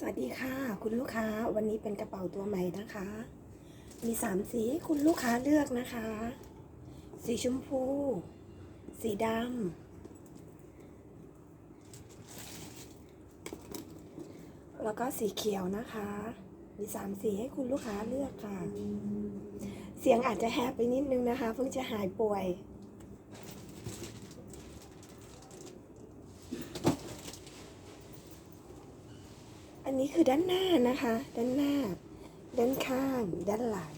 สวัสดีค่ะ คุณลูกค้าวันนี้เป็นกระเป๋าตัวใหม่นะคะ มีสามสีคุณลูกค้าเลือกนะคะ สีชมพู สีดำแล้วก็สีเขียวนะคะ มีสามสีให้คุณลูกค้าเลือกค่ะ เสียงอาจจะแหบไปนิดนึงนะคะ เพิ่งจะหายป่วย อันนี้คือด้านหน้านะคะ ด้านหน้า ด้านข้าง ด้านหลัง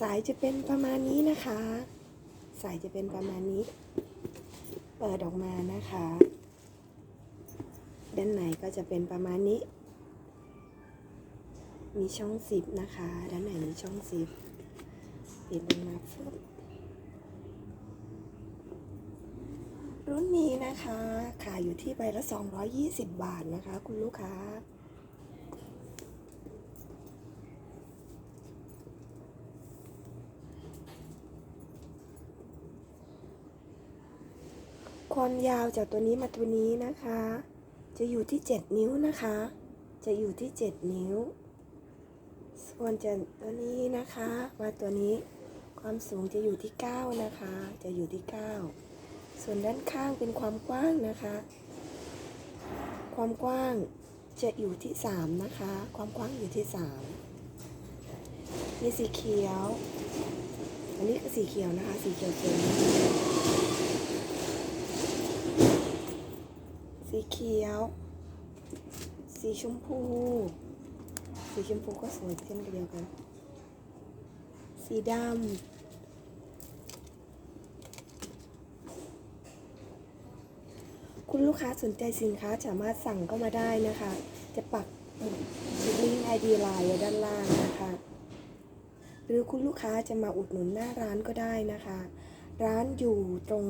สายจะเป็นประมาณนี้นะคะ สายจะเป็นประมาณนี้ เปิดออกมานะคะ ด้านในก็จะเป็นประมาณนี้ มีช่องซิปนะคะ ด้านในมีช่องซิปปิดลงมาฟึบ รุ่นนี้นะคะขายอยู่ที่ใบละ 220 บาทนะคะ คุณลูกค้า ความยาวจากตัวนี้มาตัวนี้นะคะ จะอยู่ที่ 7 นิ้วนะคะ จะอยู่ที่ 7 นิ้ว ส่วนจะตัวนี้นะคะ มาตัวนี้ความสูงจะอยู่ที่ 9 นะคะ จะอยู่ที่ 9 ส่วนด้านข้างเป็นความกว้างนะคะ ความกว้างจะอยู่ที่ 3 นะคะ ความกว้างอยู่ที่ 3 มีสีเขียว อันนี้คือสีเขียวนะคะ สีเขียวเขียสีเขียว สีชมพู สีชมพูก็สวยเช่นเดียวกัน สีดำ คุณลูกค้าสนใจสินค้าสามารถสั่งเข้ามาได้นะคะ จะปักหมุดลิงไอดีไลน์ไว้ด้านล่างนะคะ หรือคุณลูกค้าจะมาอุดหนุนหน้าร้านก็ได้นะคะ ร้านอยู่ตรง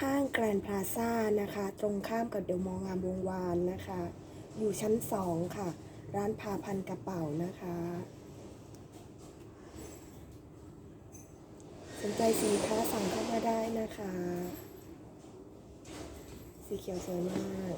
ห้างแกรนด์พลาซ่านะคะ ตรงข้ามกับเดอะมองงามวงวานนะคะ อยู่ชั้นสองค่ะ ร้านพาพันกระเป๋านะคะ สนใจสินค้าสั่งเข้ามาได้นะคะ สีเขียวสวยมาก